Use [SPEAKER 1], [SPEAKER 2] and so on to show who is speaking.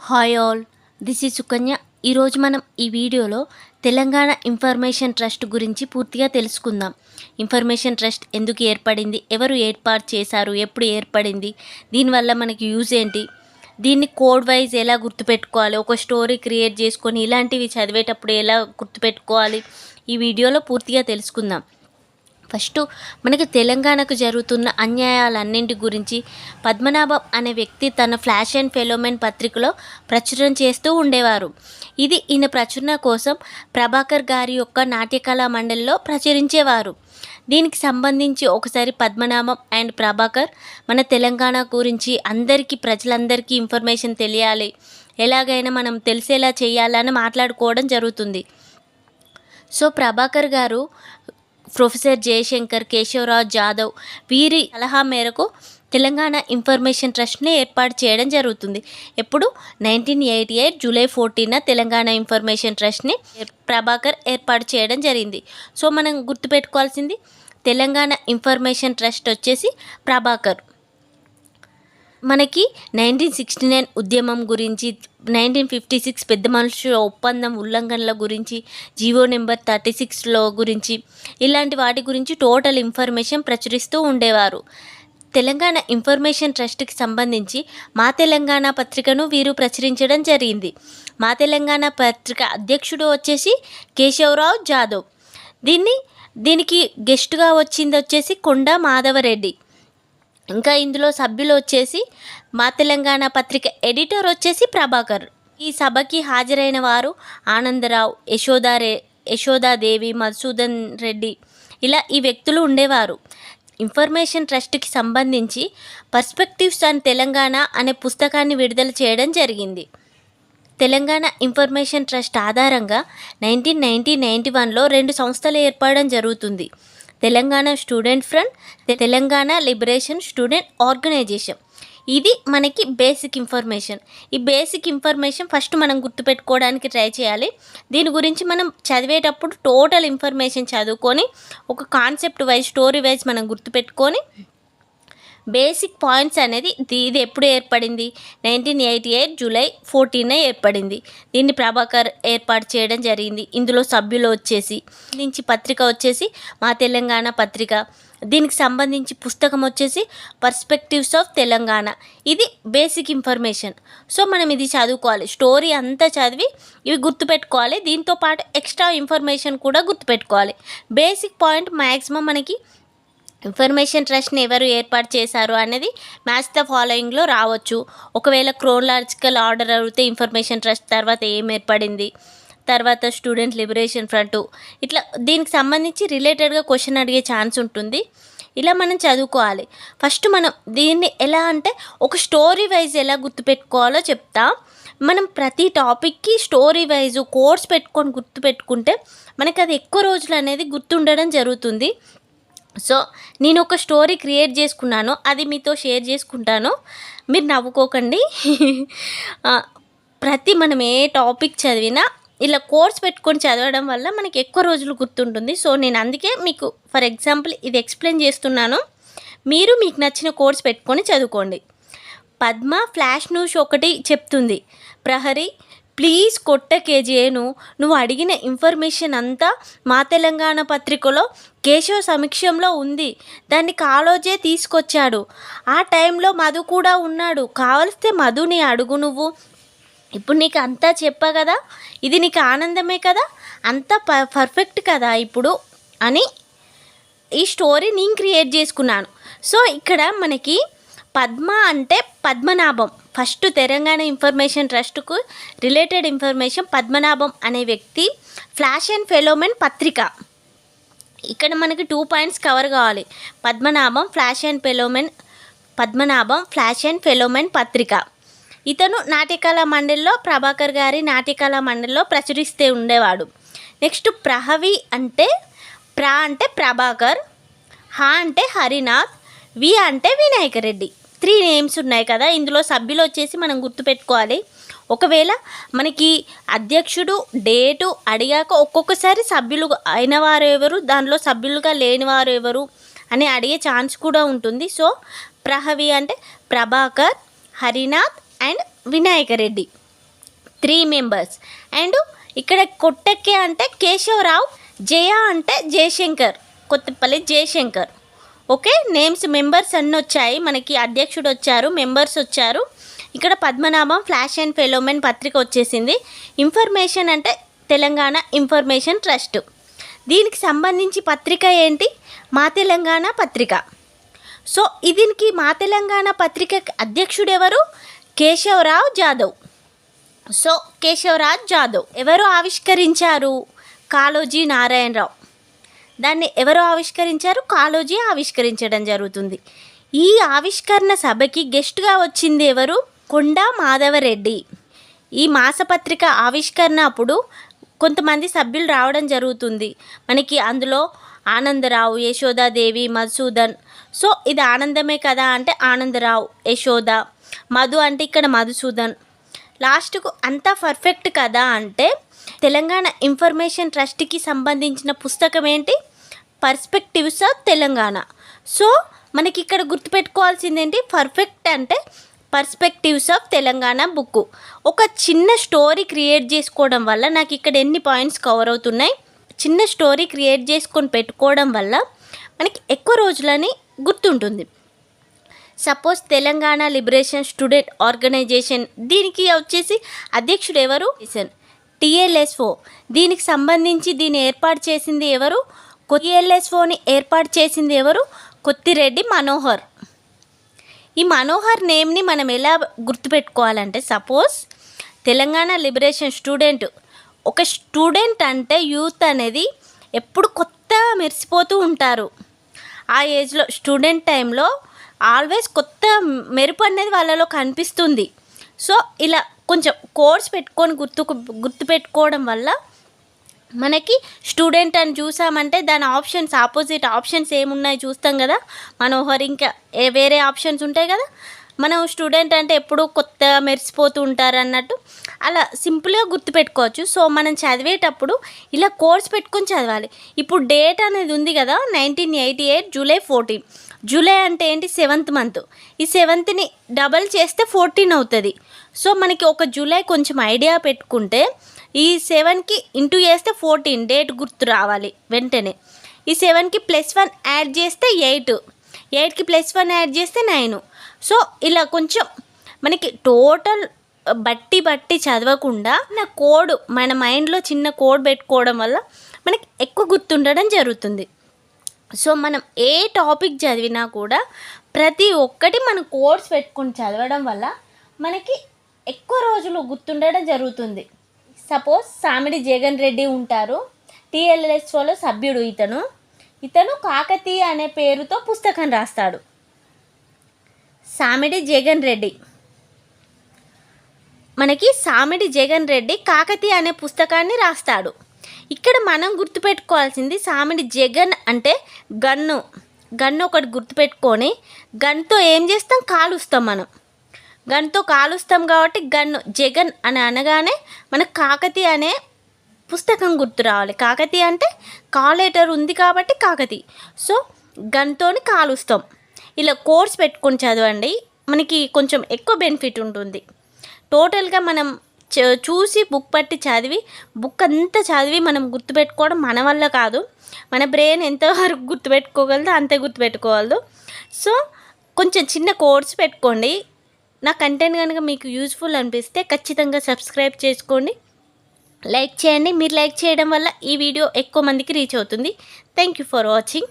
[SPEAKER 1] Hi all this ఈ సుకన్య. ఈరోజు మనం ఈ వీడియోలో తెలంగాణ ఇన్ఫర్మేషన్ ట్రస్ట్ గురించి పూర్తిగా తెలుసుకుందాం. ఇన్ఫర్మేషన్ ట్రస్ట్ ఎందుకు ఏర్పడింది ఎవరు ఏర్పాటు చేశారు ఎప్పుడు ఏర్పడింది దీనివల్ల మనకి యూజ్ ఏంటి దీన్ని కోడ్ వైజ్ ఎలా గుర్తుపెట్టుకోవాలి ఒక స్టోరీ క్రియేట్ చేసుకొని ఇలాంటివి చదివేటప్పుడు ఎలా గుర్తుపెట్టుకోవాలి ఈ వీడియోలో పూర్తిగా తెలుసుకుందాం. ఫస్ట్ మనకి తెలంగాణకు జరుగుతున్న అన్యాయాలన్నింటి గురించి పద్మనాభం అనే వ్యక్తి తన ఫ్లాష్ అండ్ ఫెలోమెన్ పత్రికలో ప్రచురణ చేస్తూ ఉండేవారు. ఇది ఈయన ప్రచురణ కోసం ప్రభాకర్ గారి యొక్క నాట్యకళా మండలిలో ప్రచురించేవారు. దీనికి సంబంధించి ఒకసారి పద్మనాభం అండ్ ప్రభాకర్ మన తెలంగాణ గురించి అందరికీ ప్రజలందరికీ ఇన్ఫర్మేషన్ తెలియాలి. ఎలాగైనా మనం తెలిసేలా చేయాలని మాట్లాడుకోవడం జరుగుతుంది. సో ప్రభాకర్ గారు ప్రొఫెసర్ జయశంకర్ కేశవరావు జాదవ్ వీరి సలహా మేరకు తెలంగాణ ఇన్ఫర్మేషన్ ట్రస్ట్ని ఏర్పాటు చేయడం జరుగుతుంది. ఎప్పుడు? Nineteen eighty eight July fourteen Telangana information ట్రస్ట్ని Prabhakar ఏర్పాటు చేయడం జరిగింది. సో మనం గుర్తుపెట్టుకోవాల్సింది తెలంగాణ ఇన్ఫర్మేషన్ ట్రస్ట్ వచ్చేసి ప్రభాకర్. మనకి నైన్టీన్ సిక్స్టీ నైన్ ఉద్యమం గురించి నైన్టీన్ ఫిఫ్టీ సిక్స్ పెద్ద మనుషుల ఒప్పందం ఉల్లంఘనల గురించి జీవో నెంబర్ థర్టీ సిక్స్లో గురించి ఇలాంటి వాటి గురించి టోటల్ ఇన్ఫర్మేషన్ ప్రచురిస్తూ ఉండేవారు. తెలంగాణ ఇన్ఫర్మేషన్ ట్రస్ట్కి సంబంధించి మా తెలంగాణ పత్రికను వీరు ప్రచురించడం జరిగింది. మా తెలంగాణ పత్రిక అధ్యక్షుడు వచ్చేసి కేశవరావు జాదవ్. దీన్ని దీనికి గెస్ట్గా వచ్చింది వచ్చేసి కొండ మాధవరెడ్డి. ఇంకా ఇందులో సభ్యులు వచ్చేసి మా తెలంగాణ పత్రిక ఎడిటర్ వచ్చేసి ప్రభాకర్. ఈ సభకి హాజరైన వారు ఆనందరావు యశోదారే యశోదాదేవి మధుసూదన్ రెడ్డి. ఇలా ఈ వ్యక్తులు ఉండేవారు. ఇన్ఫర్మేషన్ ట్రస్ట్కి సంబంధించి పర్స్పెక్టివ్స్ అండ్ తెలంగాణ అనే పుస్తకాన్ని విడుదల చేయడం జరిగింది. తెలంగాణ ఇన్ఫర్మేషన్ ట్రస్ట్ ఆధారంగా నైన్టీన్ నైన్టీ నైంటీ వన్లో రెండు సంస్థలు ఏర్పడడం జరుగుతుంది. Telangana student front Telangana liberation student organisation. ఇది మనకి బేసిక్ ఇన్ఫర్మేషన్. ఈ బేసిక్ ఇన్ఫర్మేషన్ ఫస్ట్ మనం గుర్తుపెట్టుకోవడానికి ట్రై చేయాలి. దీని గురించి మనం చదివేటప్పుడు టోటల్ ఇన్ఫర్మేషన్ చదువుకొని ఒక కాన్సెప్ట్ వైజ్ స్టోరీ వైజ్ మనం గుర్తుపెట్టుకొని బేసిక్ పాయింట్స్ అనేది ఇది ఎప్పుడు ఏర్పడింది? Nineteen eighty eight July fourteen ఏర్పడింది. దీన్ని ప్రభాకర్ ఏర్పాటు చేయడం జరిగింది. ఇందులో సభ్యులు వచ్చేసి నుంచి పత్రిక వచ్చేసి మా తెలంగాణ పత్రిక. దీనికి సంబంధించి పుస్తకం వచ్చేసి పర్స్పెక్టివ్స్ ఆఫ్ తెలంగాణ ఇది బేసిక్ ఇన్ఫర్మేషన్. సో మనం ఇది చదువుకోవాలి. స్టోరీ అంతా చదివి ఇవి గుర్తుపెట్టుకోవాలి. దీంతో పాటు ఎక్స్ట్రా ఇన్ఫర్మేషన్ కూడా గుర్తుపెట్టుకోవాలి. బేసిక్ పాయింట్ మ్యాక్సిమం మనకి ఇన్ఫర్మేషన్ ట్రస్ట్ని ఎవరు ఏర్పాటు చేశారు అనేది మ్యాచ్ ద ఫాలోయింగ్లో రావచ్చు. ఒకవేళ క్రోనలాజికల్ ఆర్డర్ అడిగితే ఇన్ఫర్మేషన్ ట్రస్ట్ తర్వాత ఏం ఏర్పడింది? తర్వాత స్టూడెంట్ లిబరేషన్ ఫ్రంట్. ఇట్లా దీనికి సంబంధించి రిలేటెడ్గా క్వశ్చన్ అడిగే ఛాన్స్ ఉంటుంది. ఇలా మనం చదువుకోవాలి. ఫస్ట్ మనం దీన్ని ఎలా అంటే ఒక స్టోరీ వైజ్ ఎలా గుర్తుపెట్టుకోవాలో చెప్తా. మనం ప్రతి టాపిక్కి స్టోరీ వైజ్ కోర్స్ పెట్టుకొని గుర్తుపెట్టుకుంటే మనకి అది ఎక్కువ రోజులు అనేది గుర్తుండడం జరుగుతుంది. సో నేను ఒక స్టోరీ క్రియేట్ చేసుకున్నాను. అది మీతో షేర్ చేసుకుంటాను. మీరు నవ్వుకోకండి. ప్రతి మనం ఏ టాపిక్ చదివినా ఇలా కోర్స్ పెట్టుకొని చదవడం వల్ల మనకి ఎక్కువ రోజులు గుర్తుంటుంది. సో నేను అందుకే మీకు ఫర్ ఎగ్జాంపుల్ ఇది ఎక్స్ప్లెయిన్ చేస్తున్నాను. మీరు మీకు నచ్చిన కోర్స్ పెట్టుకొని చదువుకోండి. పద్మ ఫ్లాష్ న్యూస్ ఒకటి చెప్తుంది. ప్రహరీ ప్లీజ్ కొట్ట కేజీఏను. నువ్వు అడిగిన ఇన్ఫర్మేషన్ అంతా మా తెలంగాణ పత్రికలో కేశవ సమీక్షంలో ఉంది. దాన్ని కాలోజే తీసుకొచ్చాడు. ఆ టైంలో మధు కూడా ఉన్నాడు. కావలిస్తే మధుని అడుగు నువ్వు. ఇప్పుడు నీకు అంతా చెప్పా కదా? ఇది నీకు ఆనందమే కదా? అంతా ప పర్ఫెక్ట్ కదా ఇప్పుడు? అని ఈ స్టోరీ నేను క్రియేట్ చేసుకున్నాను. సో ఇక్కడ మనకి పద్మ అంటే పద్మనాభం. ఫస్ట్ తెలంగాణ ఇన్ఫర్మేషన్ ట్రస్ట్కు రిలేటెడ్ ఇన్ఫర్మేషన్ పద్మనాభం అనే వ్యక్తి ఫ్లాష్ అండ్ ఫెలోమెన్ పత్రిక. ఇక్కడ మనకి టూ పాయింట్స్ కవర్ కావాలి. Padmanabham flash and fellowmen Padmanabham flash and fellowmen పత్రిక. ఇతను నాట్యకళా మండలిలో ప్రభాకర్ గారి నాట్యకళా మండలిలో ప్రచురిస్తే ఉండేవాడు. నెక్స్ట్ ప్రహవి అంటే ప్ర అంటే ప్రభాకర్ హ అంటే హరినాథ్ వి అంటే వినాయక రెడ్డి త్రీ నేమ్స్ ఉన్నాయి కదా ఇందులో సభ్యులు వచ్చేసి మనం గుర్తుపెట్టుకోవాలి. ఒకవేళ మనకి అధ్యక్షుడు డేటు అడిగాక ఒక్కొక్కసారి సభ్యులు అయిన వారు ఎవరు దానిలో సభ్యులుగా లేని వారు ఎవరు అని అడిగే ఛాన్స్ కూడా ఉంటుంది. సో ప్రహవి అంటే Prabhakar Harinath and Vinayaka Reddy. Three members. And ఇక్కడ కొట్టెక్కే అంటే కేశవరావు జయ అంటే Jayashankar Kothapalli Jayashankar. Okay names members అన్నీ వచ్చాయి. మనకి అధ్యక్షుడు వచ్చారు మెంబర్స్ వచ్చారు. ఇక్కడ పద్మనాభం ఫ్లాష్ అండ్ ఫెలోమెన్ పత్రిక వచ్చేసింది. ఇన్ఫర్మేషన్ అంటే తెలంగాణ ఇన్ఫర్మేషన్ ట్రస్ట్ దీనికి సంబంధించి పత్రిక ఏంటి? మా తెలంగాణ పత్రిక. సో దీనికి మా తెలంగాణ పత్రిక అధ్యక్షుడు ఎవరు? కేశవరావు జాదవ్. సో కేశవరాజ్ జాదవ్. ఎవరు ఆవిష్కరించారు? కాళోజీ నారాయణరావు. దాన్ని ఎవరు ఆవిష్కరించారు? కాళోజీ ఆవిష్కరించడం జరుగుతుంది. ఈ ఆవిష్కరణ సభకి గెస్ట్గా వచ్చింది ఎవరు? కొండా మాధవరెడ్డి. ఈ మాసపత్రిక ఆవిష్కరణ అప్పుడు కొంతమంది సభ్యులు రావడం జరుగుతుంది. మనకి అందులో ఆనందరావు యశోదాదేవి మధుసూదన్. సో ఇది ఆనందమే కదా అంటే ఆనందరావు యశోద మధు అంటే ఇక్కడ మధుసూదన్. లాస్ట్కు అంతా పర్ఫెక్ట్ కదా అంటే తెలంగాణ ఇన్ఫర్మేషన్ ట్రస్ట్కి సంబంధించిన పుస్తకం ఏంటి? Perspectives of Telangana. సో మనకి ఇక్కడ గుర్తుపెట్టుకోవాల్సింది ఏంటి పర్ఫెక్ట్ అంటే పర్స్పెక్టివ్స్ ఆఫ్ తెలంగాణ బుక్ ఒక చిన్న స్టోరీ క్రియేట్ చేసుకోవడం వల్ల నాకు ఇక్కడ ఎన్ని పాయింట్స్ కవర్ అవుతున్నాయి? చిన్న స్టోరీ క్రియేట్ చేసుకొని పెట్టుకోవడం వల్ల మనకి ఎక్కువ రోజులని గుర్తుంటుంది. Suppose Telangana liberation student organisation దీనికి వచ్చేసి అధ్యక్షుడు ఎవరు? టిఎల్ఎస్ఓ. దీనికి సంబంధించి దీన్ని ఏర్పాటు చేసింది ఎవరు? కొత్తిఎల్ఎస్ఓని ఏర్పాటు చేసింది ఎవరు? కొత్తిరెడ్డి మనోహర్. ఈ మనోహర్ నేమ్ని మనం ఎలా గుర్తుపెట్టుకోవాలంటే సపోజ్ తెలంగాణ లిబరేషన్ స్టూడెంట్ ఒక స్టూడెంట్ అంటే యూత్ అనేది ఎప్పుడు కొత్త మెరిసిపోతూ ఉంటారు. ఆ ఏజ్లో స్టూడెంట్ టైంలో ఆల్వేస్ కొత్త మెరుపు అనేది వాళ్ళలో కనిపిస్తుంది. సో ఇలా కొంచెం కోర్స్ పెట్టుకొని గుర్తు గుర్తు పెట్టుకోవడం వల్ల మనకి స్టూడెంట్ అని చూసామంటే దాని ఆప్షన్స్ ఆపోజిట్ ఆప్షన్స్ ఏమున్నాయి చూస్తాం కదా. మనోహర్ ఇంకా వేరే ఆప్షన్స్ ఉంటాయి కదా. మనం స్టూడెంట్ అంటే ఎప్పుడూ కొత్త మెరిసిపోతూ ఉంటారు అన్నట్టు అలా సింపుల్గా గుర్తుపెట్టుకోవచ్చు. సో మనం చదివేటప్పుడు ఇలా కోర్స్ పెట్టుకొని చదవాలి. ఇప్పుడు డేట్ అనేది ఉంది కదా nineteen eighty eight July fourteen July అంటే ఏంటి? సెవెంత్ మంత్ ఈ సెవెంత్ని డబల్ చేస్తే ఫోర్టీన్ అవుతుంది. సో మనకి ఒక జూలై కొంచెం ఐడియా పెట్టుకుంటే ఈ సెవెన్కి ఇంటూ చేస్తే ఫోర్టీన్ డేట్ గుర్తు రావాలి వెంటనే. ఈ సెవెన్కి ప్లస్ వన్ యాడ్ చేస్తే ఎయిట్ ఎయిట్కి ప్లస్ వన్ యాడ్ చేస్తే నైన్. సో ఇలా కొంచెం మనకి టోటల్ బట్టి బట్టి చదవకుండా నా కోడ్ మన మైండ్లో చిన్న కోడ్ పెట్టుకోవడం వల్ల మనకి ఎక్కువ గుర్తుండడం జరుగుతుంది. సో మనం ఏ టాపిక్ చదివినా కూడా ప్రతి ఒక్కటి మనం కోర్స్ పెట్టుకొని చదవడం వల్ల మనకి ఎక్కువ రోజులు గుర్తుండడం జరుగుతుంది. సపోజ్ సామిడి జగన్ రెడ్డి ఉంటారు టీఎల్ఎస్ఓలో సభ్యుడు ఇతను. ఇతను కాకతీయ అనే పేరుతో పుస్తకం రాస్తాడు. సామిడి జగన్ రెడ్డి. మనకి సామిడి జగన్ రెడ్డి కాకతీయ అనే పుస్తకాన్ని రాస్తాడు. ఇక్కడ మనం గుర్తుపెట్టుకోవాల్సింది సామిడి జగన్ అంటే గన్ను. గన్ను ఒకటి గుర్తుపెట్టుకొని గన్తో ఏం చేస్తాం? కాలుస్తాం మనం. గన్తో కాలుస్తాం కాబట్టి గన్ను జగన్ అని అనగానే మనకు కాకతీయ అనే పుస్తకం గుర్తు రావాలి. కాకతీయ అంటే కాలేటర్ ఉంది కాబట్టి కాకతీయ సో గన్తోని కాలుస్తాం. ఇలా కోర్స్ పెట్టుకొని చదవండి. మనకి కొంచెం ఎక్కువ బెనిఫిట్ ఉంటుంది. టోటల్గా మనం చ- చూసి బుక్ పట్టి చదివి బుక్ అంతా చదివి మనం గుర్తుపెట్టుకోవడం మన వల్ల కాదు. మన బ్రెయిన్ ఎంతవరకు గుర్తుపెట్టుకోగలదో అంతే గుర్తుపెట్టుకోగలదు సో కొంచెం చిన్న కోర్స్ పెట్టుకోండి. నా కంటెంట్ కనుక మీకు యూజ్ఫుల్ అనిపిస్తే ఖచ్చితంగా సబ్స్క్రైబ్ చేసుకోండి. లైక్ చేయండి. మీరు లైక్ చేయడం వల్ల ఈ వీడియో ఎక్కువ మందికి రీచ్ అవుతుంది. Thank you for watching